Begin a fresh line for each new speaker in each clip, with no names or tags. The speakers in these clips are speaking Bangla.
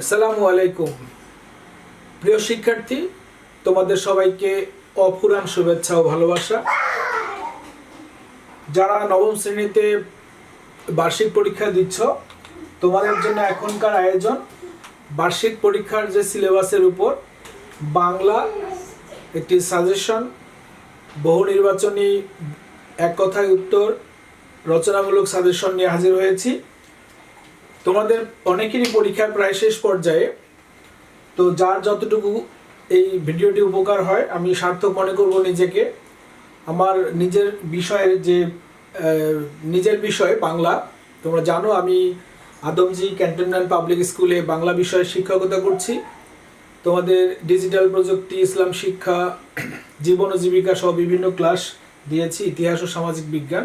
আসসালামু আলাইকুম। প্রিয় শিক্ষার্থী, তোমাদের সবাইকে অফুরান শুভেচ্ছা ও ভালোবাসা। যারা নবম শ্রেণীতে বার্ষিক পরীক্ষা দিচ্ছ, তোমাদের জন্য এখনকার আয়োজন বার্ষিক পরীক্ষার যে সিলেবাসের উপর বাংলা একটি সাজেশন, বহু নির্বাচনী এক কথায় উত্তর রচনামূলক সাজেশন নিয়ে হাজির হয়েছি। তোমাদের অনেকেরই পরীক্ষার প্রায় শেষ পর্যায়ে। তো যার যতটুকু এই ভিডিওটি উপকার হয়, আমি সার্থক মনে করব নিজেকে। আমার নিজের বিষয়ের যে নিজের বিষয় বাংলা, তোমরা জানো আমি আদমজি ক্যান্টনমেন্ট পাবলিক স্কুলে বাংলা বিষয়ে শিক্ষকতা করছি। তোমাদের ডিজিটাল প্রযুক্তি, ইসলাম শিক্ষা, জীবন ও জীবিকা সহ বিভিন্ন ক্লাস দিয়েছি, ইতিহাস ও সামাজিক বিজ্ঞান।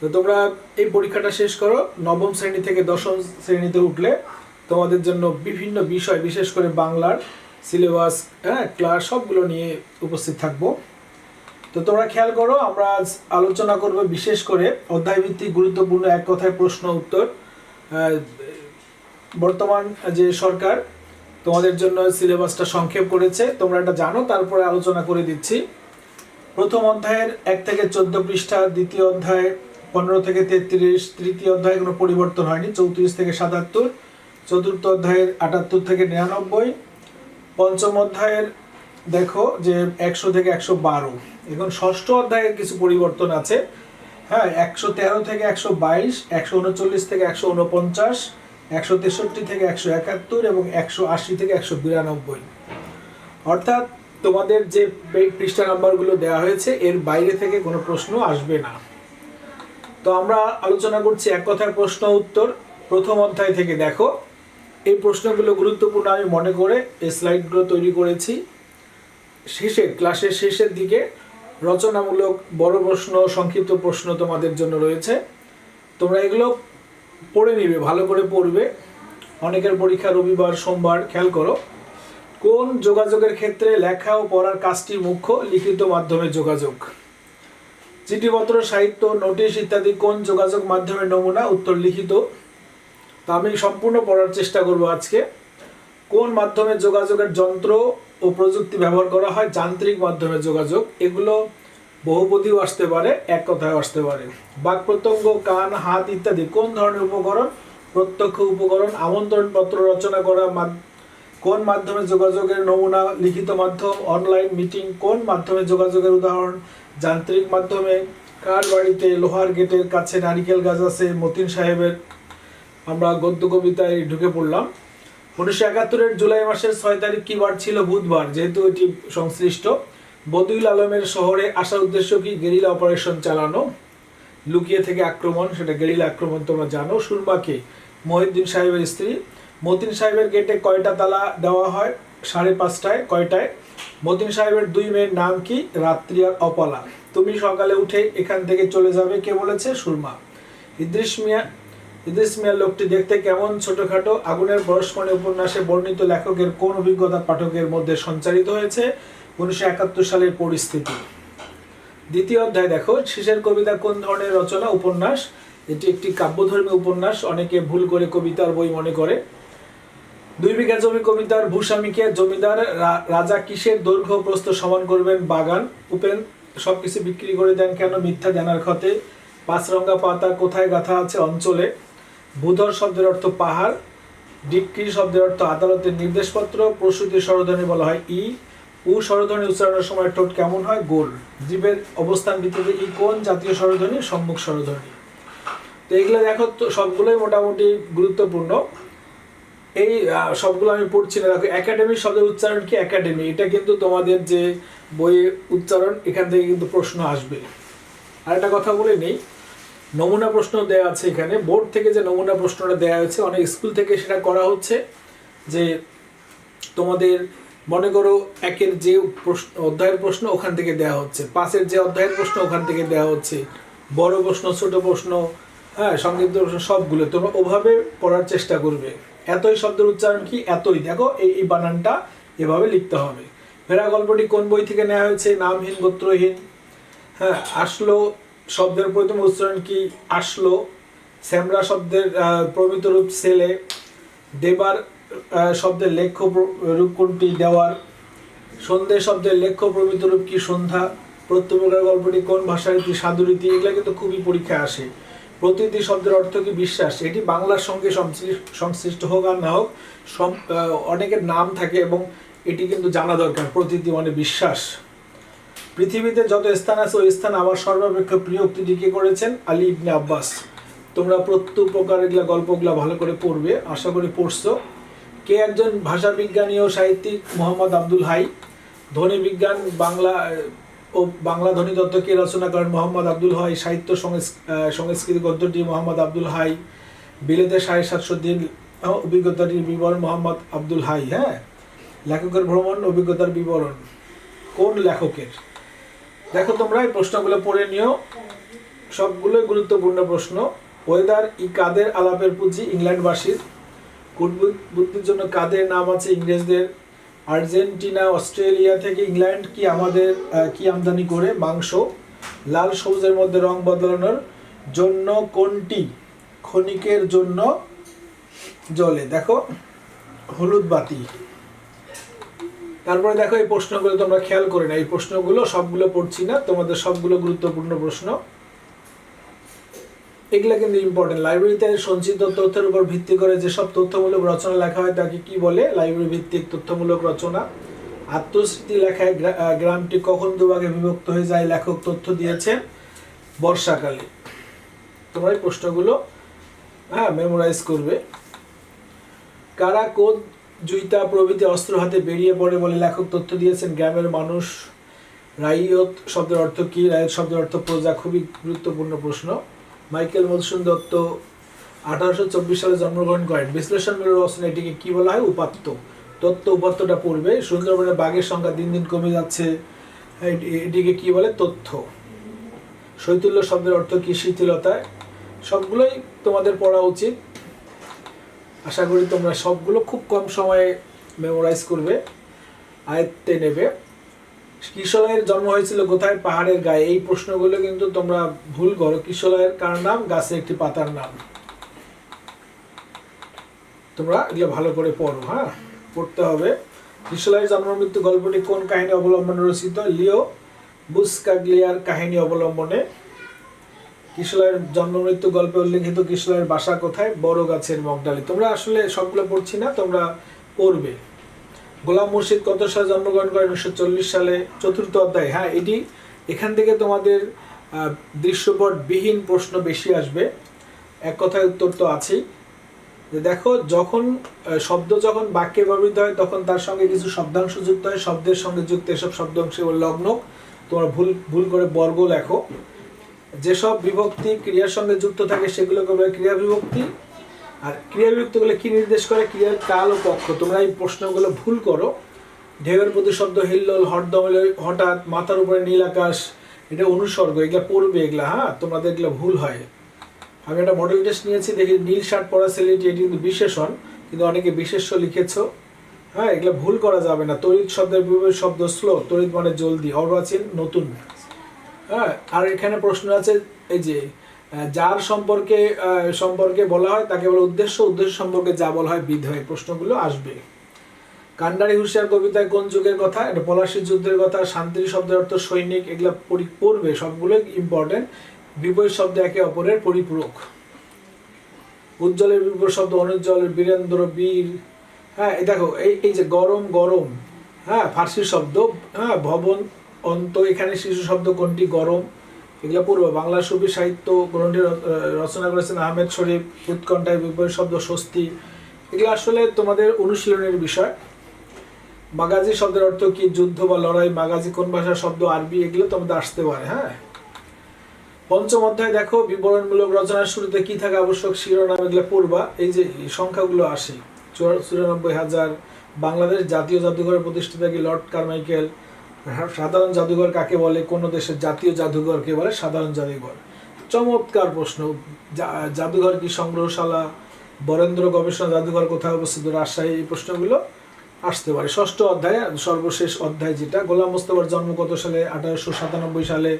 তো তোমরা এই পরীক্ষাটা শেষ করো। নবম শ্রেণি থেকে দশম শ্রেণীতে উঠলে তোমাদের জন্য বিভিন্ন বিষয়, বিশেষ করে বাংলার সিলেবাস হ্যাঁ ক্লাস সবগুলো নিয়ে উপস্থিত থাকব। তো তোমরা খেয়াল করো, আমরা আজ আলোচনা করব বিশেষ করে অধ্যায়ভিত্তিক গুরুত্বপূর্ণ এক কথায় প্রশ্ন উত্তর। বর্তমান যে সরকার তোমাদের জন্য সিলেবাসটা সংক্ষেপ করেছে, তোমরা এটা জানো, তারপরে আলোচনা করে দিচ্ছি। প্রথম অধ্যায়ের এক থেকে চোদ্দ পৃষ্ঠা, দ্বিতীয় অধ্যায় পনেরো থেকে তেত্রিশ, তৃতীয় অধ্যায়ে কোনো পরিবর্তন হয়নি। চৌত্রিশ থেকে সাতাত্তর, চতুর্থ অধ্যায়ের আটাত্তর থেকে নিরানব্বই, পঞ্চম অধ্যায়ের দেখো যে একশো থেকে একশো বারো। এখন ষষ্ঠ অধ্যায়ের কিছু পরিবর্তন আছে। হ্যাঁ একশো তেরো থেকে একশো বাইশ, একশো উনচল্লিশ থেকে একশো উনপঞ্চাশ, একশো তেষট্টি থেকে একশো একাত্তর এবং একশো আশি থেকে একশো বিরানব্বই। অর্থাৎ তোমাদের যে পৃষ্ঠা নাম্বারগুলো দেওয়া হয়েছে, এর বাইরে থেকে কোনো প্রশ্ন আসবে না। তো আমরা আলোচনা করছি এক কথায় প্রশ্ন উত্তর। প্রথম অধ্যায় থেকে দেখো। এই প্রশ্নগুলো গুরুত্বপূর্ণ আমি মনে করে এই স্লাইডগুলো তৈরি করেছি। শেষে, ক্লাসের শেষের দিকে রচনামূলক বড় প্রশ্ন, সংক্ষিপ্ত প্রশ্ন তোমাদের জন্য রয়েছে। তোমরা এগুলো পড়ে নিবে, ভালো করে পড়বে। অনেকের পরীক্ষা রবিবার, সোমবার, খেয়াল করো। কোন যোগাযোগের ক্ষেত্রে লেখা ও পড়ার কাজটি মুখ্য লিখিত মাধ্যমে যোগাযোগ? চিঠিপত্র, সাহিত্য, নোটিশ ইত্যাদি কোন যোগাযোগ মাধ্যমের নমুনা? উত্তর লিখিত। তা আমি সম্পূর্ণ পড়ার চেষ্টা করব আজকে। কোন মাধ্যমে যোগাযোগের যন্ত্র ও প্রযুক্তি ব্যবহার করা হয়? যান্ত্রিক মাধ্যমে যোগাযোগ। এগুলো বহুপদীও আসতে পারে, এক কথায় আসতে পারে। বাক প্রত্যঙ্গ, কান, হাত ইত্যাদি কোন ধরনের উপকরণ? প্রত্যক্ষ উপকরণ আমন্ত্রণ পত্র রচনা করা কোন মাধ্যমে যোগাযোগের নমুনা, লিখিত মাধ্যম অনলাইন মিটিং কোন মাধ্যমে যোগাযোগের উদাহরণ, যান্ত্রিক মাধ্যমে, কার বাড়িতে লোহার গেটের কাছে নারিকেল গাছ আছে, মতিন সাহেবের, আমরা গদ্য কবিতায় ঢুকে পড়লাম। উনিশশো একাত্তরের জুলাই মাসের ছয় তারিখ কি বার ছিল? বুধবার, যেহেতু এটি সংশ্লিষ্ট। বদিউল আলমের শহরে আসার উদ্দেশ্য কি? গেরিলা অপারেশন চালানো। লুকিয়ে থেকে আক্রমণ, সেটা গেরিলা আক্রমণ তোমরা জানো। সুরমাকে মহিউদ্দিন সাহেবের স্ত্রী। মতিন সাহেবের গেটে কয়টা তালা দেওয়া হয়? সাড়ে পাঁচটায়, কয়টায়? মতিন সাহেবের দুই মেয়ের নাম কি? রাত্রি আর অপলা। তুমি সকালে উঠে এখান থেকে চলে যাবে, কে বলেছে? সুরমা। ইদ্রিস মিয়া, ইদ্রিস মিয়ার লোকটি দেখতে কেমন ছোটখাটো, আগুনের পরশমণি উপন্যাসে বর্ণিত লেখকের কোন অভিজ্ঞতা পাঠকের মধ্যে সঞ্চারিত হয়েছে? উনিশশো একাত্তর সালের পরিস্থিতি। দ্বিতীয় অধ্যায় দেখো, শেষের কবিতা কোন ধরনের রচনা? উপন্যাস। এটি একটি কাব্যধর্মী উপন্যাস, অনেকে ভুল করে কবিতার বই মনে করে। দুই বিঘা জমি কবিতার ভূস্বামীকে জমিদার রাজা কিসের দৈর্ঘ্য প্রস্থ সমান করবেন বাগান? উপেন, সবকিছু বিক্রি করে দেন কেন মিথ্যা জানার ক্ষতে পাঁচরঙ্গা পাতা কোথায় গাথা আছে অঞ্চলে? ভূধর শব্দের অর্থ পাহাড়, ডিক্রি শব্দের অর্থ আদালতের নির্দেশপত্র, প্রসূতি স্বরধ্বনি বলা হয় ই, উ স্বরধ্বনি উচ্চারণের সময় ঠোঁট কেমন হয়? গোল। জীবের অবস্থান ভিত্তিতে ই কোন জাতীয় স্বরধ্বনি? সম্মুখ স্বরধ্বনি। তো এগুলো দেখো তো, সবগুলোই মোটামুটি গুরুত্বপূর্ণ। এই সবগুলো আমি পড়ছি না। দেখো, একাডেমি শব্দের উচ্চারণ কি একাডেমি? এটা কিন্তু তোমাদের যে বইয়ের উচ্চারণ, এখান থেকে কিন্তু প্রশ্ন আসবে। আর একটা কথা বলে নেই, নমুনা প্রশ্ন দেওয়া আছে এখানে। বোর্ড থেকে যে নমুনা প্রশ্নটা দেওয়া হয়েছে, অনেক স্কুল থেকে সেটা করা হচ্ছে যে তোমাদের মনে করো একের যে প্রশ্ন, অধ্যায়ের প্রশ্ন ওখান থেকে দেওয়া হচ্ছে। পাঁচের যে অধ্যায়ের প্রশ্ন ওখান থেকে দেওয়া হচ্ছে। বড় প্রশ্ন, ছোট প্রশ্ন হ্যাঁ সংক্ষিপ্ত প্রশ্ন, সবগুলো। তোমরা ওভাবে পড়ার চেষ্টা করবে। এতই শব্দের উচ্চারণ কি? এতই। দেখো, এই এই বানানটা এভাবে লিখতে হবে। ফেরা গল্পটি কোন বই থেকে নেওয়া হয়েছে? নামহীন, গোত্রহীন। হ্যাঁ আসলো শব্দের প্রথম উচ্চারণ কি? আসলো। স্যামরা শব্দের প্রমিত রূপ ছেলে দেবার শব্দের লেখ্য রূপ কোনটি? দেওয়ার। সন্ধে শব্দের লেখ্য প্রমিত রূপ কি? সন্ধ্যা। প্রত্যেকর গল্পটি কোন ভাষার রীতি সাধুরীতি? এগুলো কিন্তু খুবই পরীক্ষায় আসে। প্রতিটি শব্দের অর্থ কি বিশ্বাস? এটি বাংলার সঙ্গে সংশ্লিষ্ট- হোক আর না হোক অনেকের নাম থাকে এবং এটি কিন্তু জানা দরকার, প্রতিটি মানে বিশ্বাস। পৃথিবীতে যত স্থান আছে, ওই স্থান আমার সর্বাপেক্ষা প্রিয় উক্তিটি কে করেছেন? আলী ইবনে আব্বাস। তোমরা প্রত্যেক প্রকার এগুলা, গল্পগুলা ভালো করে পড়বে, আশা করি পড়ছো। কে একজন ভাষা বিজ্ঞানী ও সাহিত্যিক? মোহাম্মদ আব্দুল হাই। ধ্বনি বিজ্ঞান বাংলা ও বাংলা ধ্বনি দত্তকে রচনা করেন মোহাম্মদ আব্দুল হাই, সাহিত্য সংস্কৃতি গদ্যটি মোহাম্মদ আব্দুল হাই, বিলেতে সাড়ে সাতশো দিন অভিজ্ঞতাটির বিবরণ মোহাম্মদ আব্দুল হাই হ্যাঁ? লেখকের ভ্রমণ, অভিজ্ঞতার বিবরণ, কোন লেখকের? দেখো তোমরা, এই প্রশ্নগুলো পড়ে নিও। সবগুলোই গুরুত্বপূর্ণ প্রশ্ন। ওয়েদার ই কাদের আলাপের পুঁজি ইংল্যান্ডবাসীর? কূটবুদ- বুদ্ধির জন্য কাদের নাম আছে ইংরেজদের? আর্জেন্টিনা, অস্ট্রেলিয়া থেকে ইংল্যান্ড কি আমাদের কি আমদানি করে? মাংস। লাল সবুজের মধ্যে রং বদলানোর জন্য কোনটি ক্ষণিকের জন্য জলে? দেখো, হলুদ বাতি। তারপরে দেখো, এই প্রশ্নগুলো তোমরা খেয়াল করে না এই প্রশ্নগুলো সবগুলো পড়ছি না। তোমাদের সবগুলো গুরুত্বপূর্ণ প্রশ্ন। এগুলা কিন্তু ইম্পর্টেন্ট লাইব্রেরিতে সঞ্চিত তথ্যের উপর ভিত্তি করে যেসব তথ্যমূলক রচনা লেখা হয়, তাকে কি বলে? লাইব্রেরি ভিত্তিক তথ্যমূলক রচনা। আত্মস্মৃতি লেখায় গ্রামটি কখন দুভাগে বিভক্ত হয়ে যায়, লেখক তথ্য দিয়েছেন বর্ষাকালে। তোমরা এই প্রশ্নগুলো হ্যাঁ মেমোরাইজ করবে। কারা কোদ জুইতা প্রভৃতি অস্ত্র হাতে বেরিয়ে পড়ে বলে লেখক তথ্য দিয়েছেন? গ্রামের মানুষ। রাইয়ত শব্দের অর্থ কি? রায়ত শব্দের অর্থ প্রজা। খুবই গুরুত্বপূর্ণ প্রশ্ন। মাইকেল মধুসূদন দত্ত আঠারোশো চব্বিশ সালে জন্মগ্রহণ করেন। বিশ্লেষণমূলক রচনা এটিকে কী বলা হয়? উপাত্ত। তত্ত্ব উপাত্তটা পড়বে। সুন্দরবনে বাঘের সংখ্যা দিন দিন কমে যাচ্ছে। এটিকে কি বলে? তথ্য। শৈতুল্য শব্দের অর্থ কী? শিথিলতায় সবগুলোই তোমাদের পড়া উচিত। আশা করি তোমরা সবগুলো খুব কম সময়ে মেমোরাইজ করবে। আয়ত্তে নেবে। কিশলয়ের জন্ম হয়েছিল কোথায়? পাহাড়ের গায়ে। এই প্রশ্নগুলো কিন্তু তোমরা ভুল করো। কিশলয়ের কার নাম? গাছে একটি পাতার নাম। তোমরা এগুলো ভালো করে পড়ো হ্যাঁ? পড়তে হবে। কিশলয়ের জন্ম মৃত্যু গল্পটি কোন কাহিনী অবলম্বনে রচিত? লিও বুসকাগলিয়ার কাহিনী অবলম্বনে। কিশলয়ের জন্ম মৃত্যু গল্পে উল্লেখিত কিশলয়ের বাসা কোথায়? বড় গাছের মগডালি। তোমরা আসলে সবগুলো পড়ছি না, তোমরা পড়বে। গোলাম মুর্শিদ কত সালে জন্মগ্রহণ করেন? উনিশশো চল্লিশ সালে। চতুর্থ অধ্যায়। হ্যাঁ এটি এখান থেকে তোমাদের আহ, দৃশ্যপটবিহীন প্রশ্ন বেশি আসবে। এক কথায় উত্তর তো আছেই। যে দেখো যখন শব্দ যখন বাক্যে ব্যবহৃত হয় তখন তার সঙ্গে কিছু শব্দাংশ যুক্ত হয়। শব্দের সঙ্গে যুক্ত এসব শব্দাংশে লগ্ন তোমরা ভুল ভুল করে বর্গ লেখো। যেসব বিভক্তি ক্রিয়ার সঙ্গে যুক্ত থাকে সেগুলোকে বলে ক্রিয়া বিভক্তি আর ক্রিয়া বিভক্তিগুলো কি নির্দেশ করে? ক্রিয়ার কাল ও পক্ষ তোমরা এই প্রশ্নগুলো ভুল করো। ঢেউয়ের প্রতি শব্দ হিল্লোল হরদম হঠাৎ, মাথার উপরে নীল আকাশ, এটা অনুসর্গ, এগুলা পড়বে এগুলা হ্যাঁ? তোমাদের এগুলো ভুল হয়। আমি একটা মডেল টেস্ট নিয়েছি, দেখি নীল শার্ট পরা ছেলেটি এটি কিন্তু বিশেষণ, কিন্তু অনেকে বিশেষ্য লিখেছো। হ্যাঁ এগুলো ভুল করা যাবে না। তড়িৎ শব্দের বিপরীত শব্দ স্লো তড়িৎ মানে জলদি অর্বাচীন নতুন। হ্যাঁ আর এখানে প্রশ্ন আছে, এই যে যার সম্পর্কে সম্পর্কে বলা হয়, তাকে বলে উদ্দেশ্য উদ্দেশ্য সম্পর্কে যা বলা হয় বিধেয় প্রশ্নগুলো আসবে। কান্ডারি হুশিয়ার কবিতায় কোন যুগের কথা? এটা পলাশির যুদ্ধের কথা, শান্তির শব্দের অর্থ সৈনিক, এগুলো পড়ি- পড়বে সবগুলোই ইম্পর্টেন্ট বিপরীত শব্দ একে অপরের পরিপূরক। উজ্জ্বলের বিপরীত শব্দ অনুজ্জ্বল, বীরেন্দ্র, বীর। হ্যাঁ এই দেখো, এই এই যে গরম গরম। হ্যাঁ ফার্সি শব্দ হ্যাঁ ভবন, অন্ত, এখানে শিশু শব্দ কোনটি? গরম। এগুলো পূর্ব বাংলা সুবি সাহিত্য গ্রন্থে রচনা করেছেন আহমেদ শরীফ উৎকণ্ঠায় বিপরীত শব্দ স্বস্তি। এগুলো আসলে তোমাদের অনুশীলনের বিষয়। মাগাজি শব্দের অর্থ কি? যুদ্ধ বা লড়াই মাগাজি কোন ভাষার শব্দ? আরবি, এগুলো তোমাদের আসতে পারে হ্যাঁ? পঞ্চম অধ্যায় দেখো, বিবরণমূলক রচনার শুরুতে কি থাকা আবশ্যক? শিরোনাম এগুলো পড়বা। এই যে সংখ্যাগুলো আসে। চুরানব্বই হাজার বাংলাদেশ জাতীয় জাদুঘরের প্রতিষ্ঠাতা কি লর্ড কারমাইকেল সাধারণ জাদুঘর কাকে বলে? কোন দেশের জাতীয় জাদুঘরকে বলে সাধারণ জাদুঘর? চমৎকার প্রশ্ন। জাদুঘর কি সংগ্রহশালা, বরেন্দ্র গবেষণা জাদুঘর কোথায় অবস্থিত? রাজশাহী, এই প্রশ্নগুলো আসতে পারে। ষষ্ঠ অধ্যায়, সর্বশেষ অধ্যায় যেটা, গোলাম মোস্তফার জন্ম কত সালে? আঠারোশো সাতানব্বই সালে।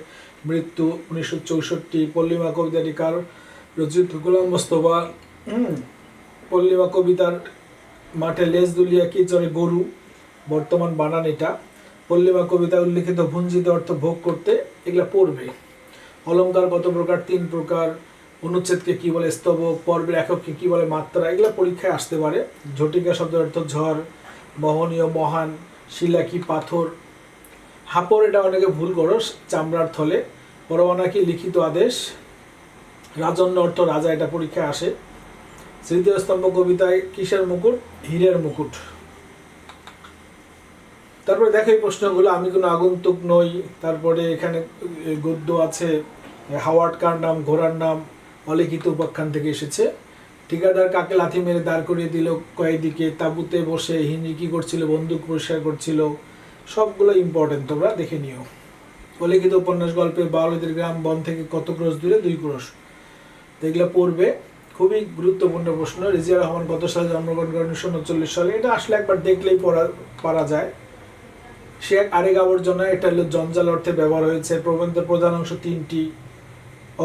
মৃত্যু উনিশশো চৌষট্টি। পল্লিমা কবিতাটি কার রচিত গোলাম মোস্তফা। পল্লিমা কবিতার মাঠে লেজ দুলিয়া কি চড়ে গরু? বর্তমান বানান এটা। পল্লিমা কবিতা উল্লিখিত ভুঞ্জিত অর্থ ভোগ করতে এগুলা পড়বে। অলংকার কত প্রকার, তিন প্রকার, অনুচ্ছেদকে কি বলে স্তবক, পর্বের একককে কি বলে মাত্রা, এগুলা পরীক্ষায় আসতে পারে। ঝটিকা শব্দের অর্থ ঝড়, বহনীয়, মহান, শিলা কি পাথর। হাপর, এটা অনেকে ভুল করো, চামড়ার থলে। পরোয়ানা কি লিখিত আদেশ। রাজন্য অর্থ রাজা, এটা পরীক্ষায় আসে। তৃতীয় স্তম্ভ কবিতায় কিসের মুকুট? হীরের মুকুট। তারপরে দেখো এই প্রশ্নগুলো, আমি কোনো আগন্তুক নই। তারপরে এখানে গদ্য আছে হাওয়ার্ড কার নাম, ঘোড়ার নাম, অলিখিত উপাখ্যান থেকে এসেছে। ঠিকাদার কাকে লাথি মেরে দাঁড় করিয়ে দিল কয়েদিকে? তাঁবুতে বসে হিন্দি কী করছিল, বন্দুক পরিষ্কার করছিল? সবগুলো ইম্পর্টেন্ট তোমরা দেখে নিও। অলিখিত উপন্যাস গল্পে বাউলিদের গ্রাম বন থেকে কত ক্রোশ দূরে? দুই ক্রোশ। এগুলো পড়বে, খুবই গুরুত্বপূর্ণ প্রশ্ন। রিজিয়া রহমান কত সালে জন্মগ্রহণ করেন? উনিশশো উনচল্লিশ সালে। এটা আসলে একবার দেখলেই পড়া পারা যায়। সে আরেক আবর্জনা, এটা হলো জঞ্জাল অর্থে ব্যবহার হয়েছে। প্রবন্ধের প্রধান অংশ তিনটি।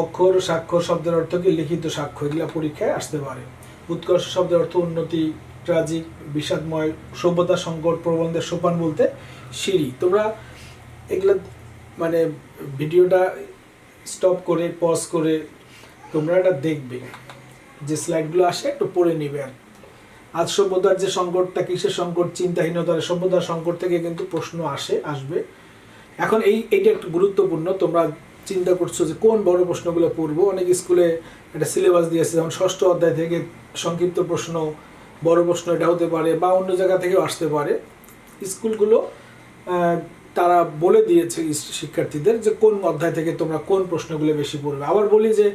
অক্ষর, স্বাক্ষর শব্দের অর্থ কি? লিখিত সাক্ষ্য, এগুলা পরীক্ষায় আসতে পারে। উৎকর্ষ শব্দের অর্থ উন্নতি ট্রাজিক বিষাদময়, সভ্যতা সংকট, প্রবন্ধের সোপান বলতে সিঁড়ি। তোমরা এগুলা মানে ভিডিওটা স্টপ করে পজ করে তোমরা এটা দেখবে। যে স্লাইডগুলো আসে, একটু পড়ে নিবে আর আজ সভ্যতার যে সংকটটা, কিসের সংকট, চিন্তাহীনতার সভ্যতার সংকট থেকে কিন্তু প্রশ্ন আসে, আসবে। এখন এই এটা একটু গুরুত্বপূর্ণ। তোমরা চিন্তা করছ যে কোন বড় প্রশ্নগুলো পড়ব। অনেক স্কুলে একটা সিলেবাস দিয়েছে, যেমন ষষ্ঠ অধ্যায় থেকে সংক্ষিপ্ত প্রশ্ন, বড় প্রশ্ন এটা হতে পারে বা অন্য জায়গা থেকেও আসতে পারে। স্কুলগুলো তারা বলে দিয়েছে শিক্ষার্থীদের যে কোন অধ্যায় থেকে তোমরা কোন প্রশ্নগুলো বেশি পড়বে। আবার বলি যে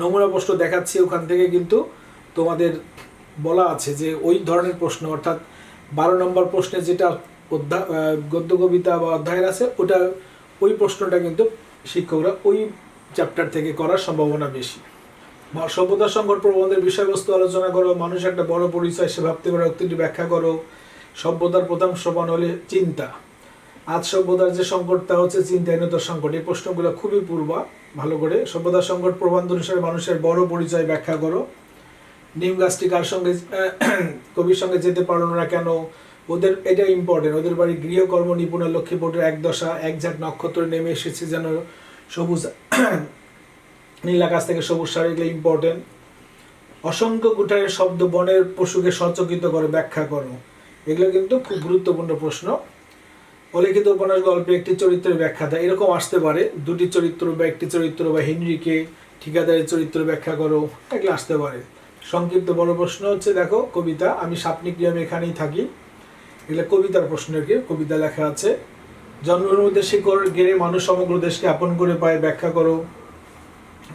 নমুনা প্রশ্ন দেখাচ্ছি ওখান থেকে কিন্তু তোমাদের বলা আছে যে ওই ধরনের প্রশ্ন, অর্থাৎ বারো নম্বর প্রশ্নে যেটা অধ্যা গদ্য কবিতা বা অধ্যায়ের আছে, ওটা, ওই প্রশ্নটা কিন্তু শিক্ষকরা ওই চ্যাপ্টার থেকে করার সম্ভাবনা বেশি। সভ্যতা সংকট প্রবন্ধের বিষয়বস্তু আলোচনা করো, মানুষ একটা বড় পরিচয়, সে ভাবতে পারে উক্তিটি ব্যাখ্যা করো, সভ্যতার প্রথম সোপান হলে চিন্তা। আজ সভ্যতার যে সংকট তা হচ্ছে চিন্তাহীনতার সংকট, এই প্রশ্নগুলো খুবই পূর্বা, ভালো করে। সভ্যতার সংকট প্রবন্ধ অনুসারে মানুষের বড় পরিচয় ব্যাখ্যা করো। নিম গাছটি কার সঙ্গে কবির সঙ্গে যেতে পারল না কেন? ওদের এটা ইম্পর্টেন্ট ওদের বাড়ি গৃহকর্ম নিপুণ লক্ষ্মীপুরের এক দশা, এক ঝাঁক নক্ষত্র নেমে এসেছে যেন সবুজ, নীল আকাশ থেকে সবুজ সার এগুলো ইম্পর্টেন্ট অসংখ্য কুঠারের শব্দ বনের পশুকে সচকিত করে, ব্যাখ্যা করো। এগুলো কিন্তু খুব গুরুত্বপূর্ণ প্রশ্ন। অলিখিত উপন্যাস গল্পে একটি চরিত্রের ব্যাখ্যা দেয়। এরকম আসতে পারে, দুটি চরিত্র বা একটি চরিত্র বা হেনরিকে ঠিকাদারের চরিত্র ব্যাখ্যা করো, এগুলো আসতে পারে। সংক্ষিপ্ত বড় প্রশ্ন হচ্ছে, দেখো, কবিতা, আমি সাপনিক নিয়মে এখানেই থাকি। এগুলো কবিতার প্রশ্ন কি, কবিতা লেখা আছে। জন্মভূমিতে শিকড় গেড়ে মানুষ সমগ্র দেশকে আপন করে পায় ব্যাখ্যা করো।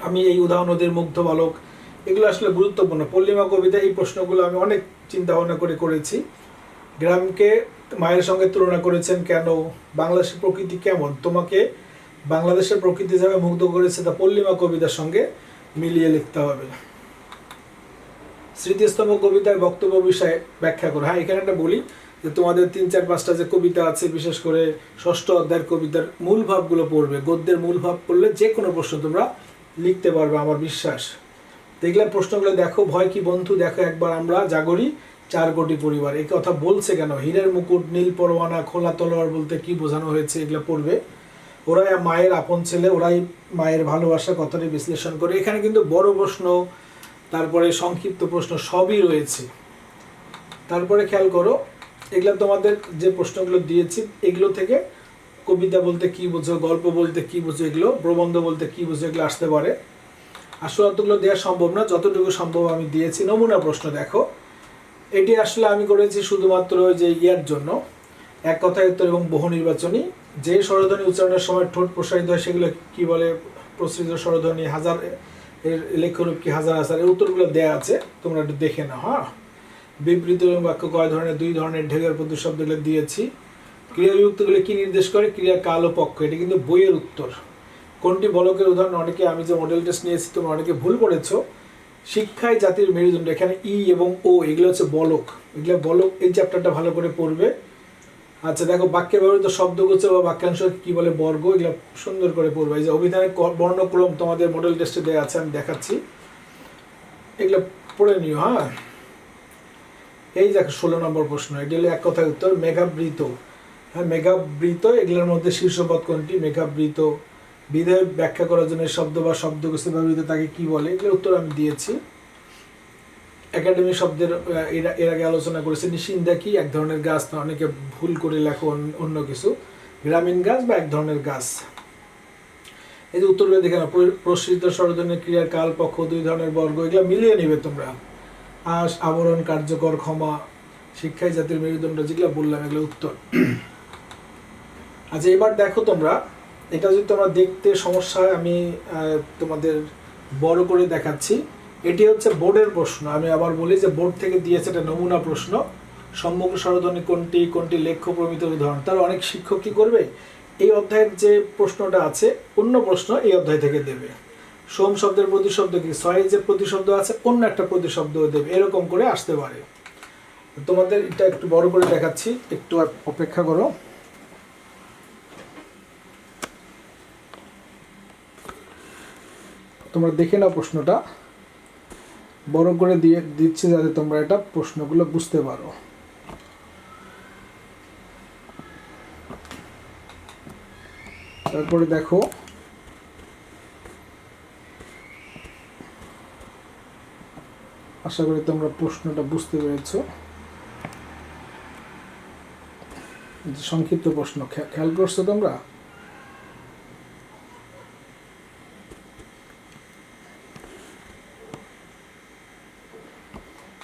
আমি এই উদাহরণ ওদের মুগ্ধ বালক। এগুলো আসলে গুরুত্বপূর্ণ। পল্লিমা কবিতা, এই প্রশ্নগুলো আমি অনেক চিন্তা ভাবনা করে করেছি। গ্রামকে মায়ের সঙ্গে তুলনা করেছেন কেন? বাংলাদেশের প্রকৃতি কেমন? তোমাকে বাংলাদেশের প্রকৃতি যাবে মুগ্ধ করেছে, তা পল্লিমা কবিতার সঙ্গে মিলিয়ে লিখতে হবে। স্মৃতিস্তম্ভ কবিতার বক্তব্য বিষয়ে ব্যাখ্যা করো। হ্যাঁ এখানে একটা বলি যে তোমাদের তিন চার পাঁচটা যে কবিতা আছে, বিশেষ করে ষষ্ঠ অধ্যায়ের কবিতার মূল ভাবগুলো পড়বে, গদ্যের মূল ভাব পড়লে যে কোনো প্রশ্ন তোমরা লিখতে পারবে আমার বিশ্বাস। দেখলাম প্রশ্নগুলো, দেখো ভয় কি বন্ধু? দেখো একবার আমরা জাগরি চার কোটি পরিবার। এই কথা বলছে কেন? হীরের মুকুট, নীল পরোয়ানা, খোলা তলোয়ার বলতে কি বোঝানো হয়েছে? এগুলো পড়বে। ওরাই মায়ের আপন ছেলে, ওরাই মায়ের ভালোবাসা। কথাটি বিশ্লেষণ করে। এখানে কিন্তু বড় প্রশ্ন তারপরে সংক্ষিপ্ত প্রশ্ন সবই রয়েছে। তারপরে খেয়াল করো, এগুলো তোমাদের যে প্রশ্নগুলো দিয়েছি, এগুলো থেকে কবিতা বলতে কি বোঝো, গল্প বলতে কি বোঝো, এগুলো, প্রবন্ধ বলতে কি বোঝো, এগুলো আসতে পারে। আসলে অতগুলো দেওয়া সম্ভব না, যতটুকু সম্ভব আমি দিয়েছি। নমুনা প্রশ্ন দেখো। এটি আসলে আমি করেছি শুধুমাত্র যে ইয়ার জন্য। এক কথায় উত্তর এবং বহু নির্বাচনী। যে স্বরধ্বনি উচ্চারণের সময় ঠোঁট প্রসারিত হয়, সেগুলো কি বলে? প্রসৃত স্বরধ্বনি, হাজার লেখরূপ কি হাজার হাজার? এর উত্তরগুলো দেওয়া আছে, তোমরা একটু দেখে নাও হ্যাঁ? বিবৃত এবং বাক্য কয় ধরনের? দুই ধরনের ঢেকের প্রতি শব্দগুলো দিয়েছি। ক্রিয়া বিভক্তগুলো কি নির্দেশ করে? ক্রিয়া কাল ও পক্ষ। এটি কিন্তু বইয়ের উত্তর। কোনটি বলকের উদাহরণ? অনেকে আমি যে মডেল টেস্ট নিয়েছি, তোমরা অনেকে ভুল করেছ শিক্ষায় জাতির মেরুদণ্ড, এখানে ই এবং ও, এগুলো হচ্ছে বলক। এগুলো বলক এই চ্যাপ্টারটা ভালো করে পড়বে। আচ্ছা দেখো বাক্যে ব্যবহৃত শব্দগুচ্ছ বা বাক্যাংশ কি বলে বর্গ, এগুলো সুন্দর করে পড়বে। এই যে অভিধানের বর্ণক্রম তোমাদের মডেল টেস্টে দেওয়া আছে, আমি দেখাচ্ছি। এগুলো পড়ে নিও হ্যাঁ? এই দেখো, ষোলো নম্বর প্রশ্ন এটি হলো এক কথায় উত্তর, মেঘাবৃত। হ্যাঁ মেঘাবৃত, এগুলোর মধ্যে শীর্ষপদ কোনটি? মেঘাবৃত। বিধেয় ব্যাখ্যা করার জন্য শব্দ বা শব্দকোষে ব্যবহৃত তাকে কি বলে? এগুলোর উত্তর আমি দিয়েছি। একাডেমি শব্দের এর আগে আলোচনা করেছে, নিশিন্দা কি এক ধরনের গাছ? না, অনেকে ভুল করে লেখো অন্য- কিছু। গ্রামীণ গাছ বা এক ধরনের গাছ? এই যে উত্তরগুলো দেখে না প্র- প্রসিদ্ধ ষড়যন্ত্রের ক্রিয়ার কাল, পক্ষ, দুই ধরনের বর্গ, এগুলো মিলিয়ে নিবে তোমরা। আশ, আবরণ, কার্যকর ক্ষমা শিক্ষাই জাতির মেরুদণ্ড, যেগুলো বললাম, এগুলো উত্তর। আচ্ছা এবার দেখো তোমরা, এটা যদি তোমরা দেখতে সমস্যা আমি তোমাদের বড় করে দেখাচ্ছি। এটি হচ্ছে বোর্ডের প্রশ্ন। আমি আবার বলি যে বোর্ড থেকে দিয়েছে এটা নমুনা প্রশ্ন। সম্মুখ সরধনী কোনটি কোনটি লেখ্য প্রমিত উদাহরণ? তার অনেক শিক্ষক কি করবে? এই অধ্যায়ের যে প্রশ্নটা আছে, অন্য প্রশ্ন এই অধ্যায় থেকে দেবে। সোম শব্দের প্রতিশব্দ কি? ছয় যে প্রতিশব্দ আছে, অন্য একটা প্রতিশব্দ দেবে। এরকম করে আসতে পারে। তোমাদের এটা একটু বড় করে দেখাচ্ছি। একটু অপেক্ষা করো। তোমরা দেখে নাও প্রশ্নটা। বড় করে দিয়ে দিচ্ছি যাতে তোমরা এটা প্রশ্নগুলো বুঝতে পারো। তারপরে দেখো, আশা করি তোমরা প্রশ্নটা বুঝতে পেরেছ। সংক্ষিপ্ত প্রশ্ন খেয়াল করছ তোমরা?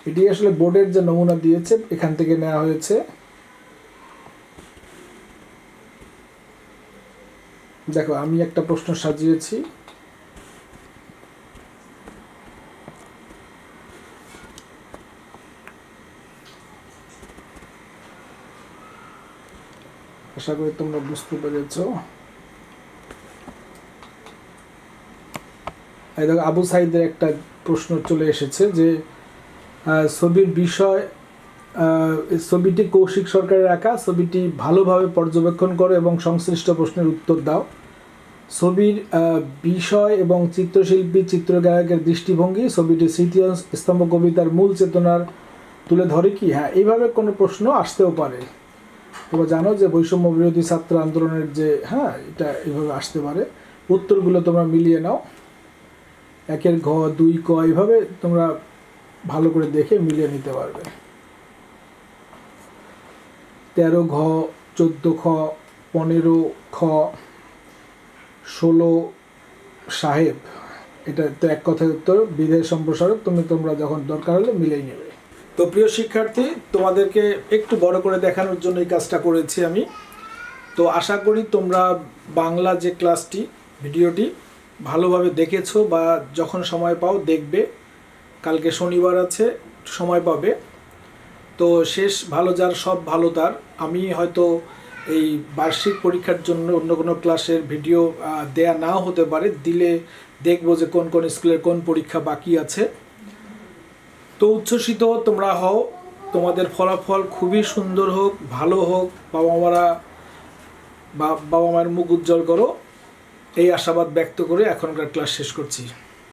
এটি আসলে বোর্ডের যে নমুনা দিয়েছে, এখান থেকে নেওয়া হয়েছে। দেখো, আমি একটা প্রশ্ন সাজিয়েছি। আশা করি তোমরা বুঝতে পেরেছ। দেখো, আবু সাইদের একটা প্রশ্ন চলে এসেছে যে ছবির বিষয় ছবিটি কৌশিক সরকারের আঁকা ছবিটি ভালোভাবে পর্যবেক্ষণ করো এবং সংশ্লিষ্ট প্রশ্নের উত্তর দাও। ছবির বিষয় এবং চিত্রশিল্পী, চিত্রগায়কের দৃষ্টিভঙ্গি ছবিটি তৃতীয় স্তম্ভ কবিতার মূল চেতনার তুলে ধরে কি? হ্যাঁ এইভাবে কোনো প্রশ্ন আসতেও পারে। তোমরা জানো যে বৈষম্য বিরোধী ছাত্র আন্দোলনের যে হ্যাঁ এটা এইভাবে আসতে পারে। উত্তরগুলো তোমরা মিলিয়ে নাও। একের ঘ, দুই, ক, এইভাবে তোমরা ভালো করে দেখে মিলিয়ে নিতে পারবে। তেরো ঘ, চোদ্দ খ, পনেরো খ, ষোলো সাহেব। এটা তো এক কথায় উত্তর, বিধেয় সম্প্রসারক, তুমি তোমরা যখন দরকার হলে মিলিয়ে নেবে। তো প্রিয় শিক্ষার্থী, তোমাদেরকে একটু বড় করে দেখানোর জন্য এই কাজটা করেছি আমি। তো আশা করি তোমরা বাংলা যে ক্লাসটি, ভিডিওটি ভালোভাবে দেখেছ বা যখন সময় পাও দেখবে। কালকে শনিবার আছে, সময় পাবে। তো শেষ ভালো যার, সব ভালো তার। আমি হয়তো এই বার্ষিক পরীক্ষার জন্য অন্য কোনো ক্লাসের ভিডিও দেয়া নাও হতে পারে। দিলে দেখব যে কোন কোন স্কুলের কোন পরীক্ষা বাকি আছে। তো উচ্ছ্বসিত তোমরা হও। তোমাদের ফলাফল খুবই সুন্দর হোক, ভালো হোক। বাবা মারা বাবা মায়ের মুখ উজ্জ্বল করো। এই আশাবাদ ব্যক্ত করে এখনকার ক্লাস শেষ করছি।